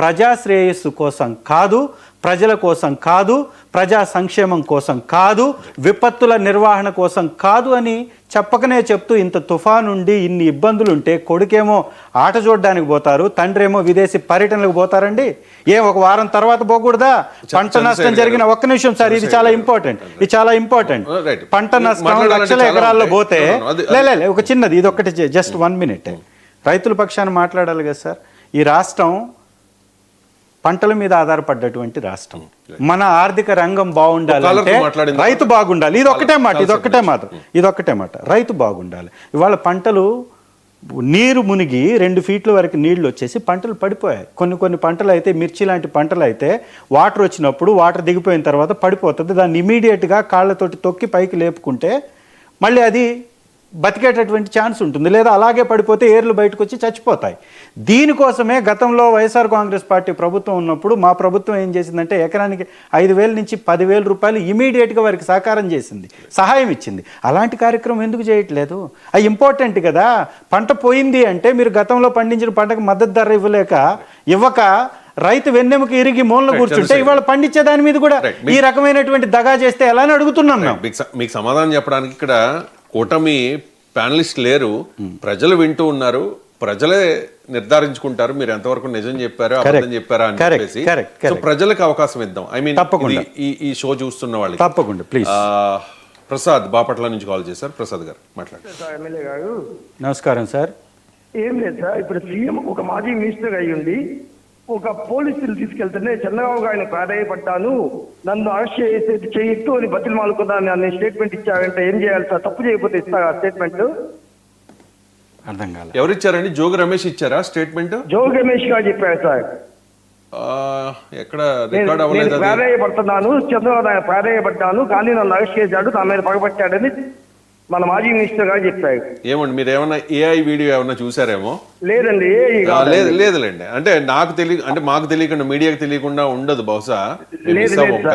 ప్రజాశ్రేయస్సు కోసం కాదు ప్రజల కోసం కాదు ప్రజా సంక్షేమం కోసం కాదు విపత్తుల నిర్వహణ కోసం కాదు అని చెప్పకనే చెప్తూ ఇంత తుఫానుండి ఇన్ని ఇబ్బందులు ఉంటే కొడుకేమో ఆట చూడడానికి పోతారు తండ్రి ఏమో విదేశీ పర్యటనలకు పోతారండి. ఏం ఒక వారం తర్వాత పోకూడదా? పంట నష్టం జరిగిన ఒక్క నిమిషం సార్ ఇది చాలా ఇంపార్టెంట్ ఇది చాలా ఇంపార్టెంట్. Oh. పంట నష్టం లక్షల ఎకరాల్లో. పోతే No, no, అది- లే, లే, లే, ఒక చిన్నది ఇది ఒకటి జస్ట్ వన్ మినిట్ రైతుల పక్షాన మాట్లాడాలి కదా సార్. ఈ రాష్ట్రం పంటల మీద ఆధారపడ్డటువంటి రాష్ట్రం. మన ఆర్థిక రంగం బాగుండాలి అంటే? రైతు బాగుండాలి. ఇది ఒక్కటే మాట ఇది ఒక్కటే మాట ఇది ఒక్కటే మాట. రైతు బాగుండాలి. ఇవాళ పంటలు నీరు మునిగి రెండు ఫీట్ల వరకు నీళ్ళు వచ్చేసి పంటలు పడిపోయాయి. కొన్ని కొన్ని పంటలు అయితే మిర్చి లాంటి పంటలు అయితే వాటర్ వచ్చినప్పుడు వాటర్ దిగిపోయిన తర్వాత పడిపోతుంది. దాన్ని ఇమీడియట్గా కాళ్ళతోటి తొక్కి పైకి లేపుకుంటే మళ్ళీ అది బతికేటటువంటి ఛాన్స్ ఉంటుంది లేదా అలాగే పడిపోతే ఏర్లు బయటకు వచ్చి చచ్చిపోతాయి. దీనికోసమే గతంలో వైఎస్ఆర్ కాంగ్రెస్ పార్టీ ప్రభుత్వం ఉన్నప్పుడు మా ప్రభుత్వం ఏం చేసిందంటే ఎకరానికి ఐదు వేల నుంచి పదివేల రూపాయలు ఇమీడియట్గా వారికి సహకారం చేసింది సహాయం ఇచ్చింది. అలాంటి కార్యక్రమం ఎందుకు చేయట్లేదు? అది ఇంపార్టెంట్ కదా. పంట పోయింది అంటే మీరు గతంలో పండించిన పంటకు మద్దతు ధర ఇవ్వలేక ఇవ్వక రైతు వెన్నెముక ఇరిగి మూలన కూర్చుంటే ఇవాళ పండించే దాని మీద కూడా. ఈ రకమైనటువంటి దగా చేస్తే ఎలా అని అడుగుతున్నాం మీకు సమాధానం చెప్పడానికి ఇక్కడ కూటమి ప్యానలిస్ట్ లేరు. ప్రజలు వింటూ ఉన్నారు. ప్రజలే నిర్ధారించుకుంటారు. మీరు ఎంతవరకు నిజం చెప్పారో అబద్ధం చెప్పారా అని చెప్పేసి. సో. ప్రజలకు అవకాశం ఇద్దాం. ఐ మీన్ తప్పకుండా. ఈ ఈ షో చూస్తున్న వాళ్ళకి. తప్పకుండా. ప్లీజ్ ఆ, ప్రసాద్ బాపట్ల నుంచి కాల్ చేశారు. ప్రసాద్ గారు మాట్లాడండి. సార్ ఎమ్మెల్యే గారు. నమస్కారం సార్. ఏం లేదు సార్. ఇప్పుడు సీఎం ఒక మాజీ మినిస్టర్ అయి ఉండి ఒక పోలీసులు తీసుకెళ్తుంటే చంద్రబాబు గారిని ప్రాధాయపడ్డాను. నన్ను అరెస్ట్ చేసే చేయొద్దు అని బతిలు మాలుకున్నాను అనే స్టేట్మెంట్ ఇచ్చారంటే ఏం చేయాలి సార్? తప్పు చేయకపోతే ఇస్తారా స్టేట్మెంట్ అర్థం కాలే. ఎవరు ఇచ్చారండి జోగి రమేష్ ఇచ్చారా స్టేట్మెంట్ జోగి రమేష్ గారు చెప్పారు సార్. ఎక్కడ నేను రికార్డ్ అవ్వలేదు ప్రాధాయపడుతున్నాను. చంద్రబాబు ప్రాధాయపడ్డాను. కానీ నన్ను అరెస్ట్ చేశాడు. నా మీద పగబట్టాడని మన మాజీ మినిస్టర్ గారు చెప్పారు. ఏమండి మీరు ఏమన్నా ఏఐ వీడియో ఏమన్నా చూసారేమో? లేదండి. లేదు లేదులేండి. అంటే నాకు తెలియ అంటే మాకు తెలియకుండా మీడియాకి తెలియకుండా ఉండదు బహుశా.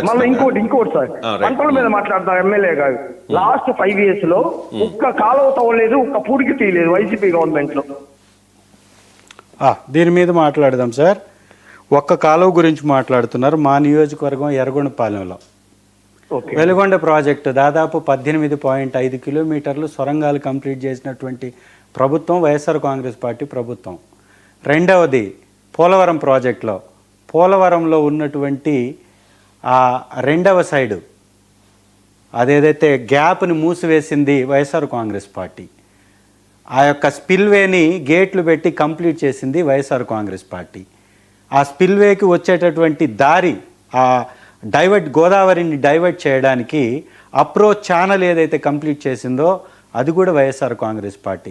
మళ్ళీ. ఇంకోటి ఇంకోటి సార్. పంటల మీద మాట్లాడతారు ఎమ్మెల్యే గారు. లాస్ట్ ఫైవ్ ఇయర్స్లో ఒక్క కాలువ తవ్వలేదు ఒక్క పూడికి తీయలేదు వైసీపీ గవర్నమెంట్లో ఆ, దీని మీద మాట్లాడదాం సార్. ఒక్క కాలువ గురించి మాట్లాడుతున్నారు మా నియోజకవర్గం ఎర్రగొండపాలెంలో వెలుగొండ ప్రాజెక్టు దాదాపు పద్దెనిమిది పాయింట్ ఐదు కిలోమీటర్లు సొరంగాలు కంప్లీట్ చేసినటువంటి ప్రభుత్వం వైఎస్ఆర్ కాంగ్రెస్ పార్టీ ప్రభుత్వం. రెండవది పోలవరం ప్రాజెక్టులో. పోలవరంలో ఉన్నటువంటి ఆ రెండవ సైడు అదేదైతే గ్యాప్ని మూసివేసింది వైఎస్ఆర్ కాంగ్రెస్ పార్టీ. ఆ యొక్క స్పిల్వేని గేట్లు పెట్టి కంప్లీట్ చేసింది వైఎస్ఆర్ కాంగ్రెస్ పార్టీ. ఆ స్పిల్వేకి వచ్చేటటువంటి దారి ఆ డైవర్ట్ గోదావరిని డైవర్ట్ చేయడానికి అప్రోచ్ ఛానల్ ఏదైతే కంప్లీట్ చేసిందో అది కూడా వైఎస్ఆర్ కాంగ్రెస్ పార్టీ.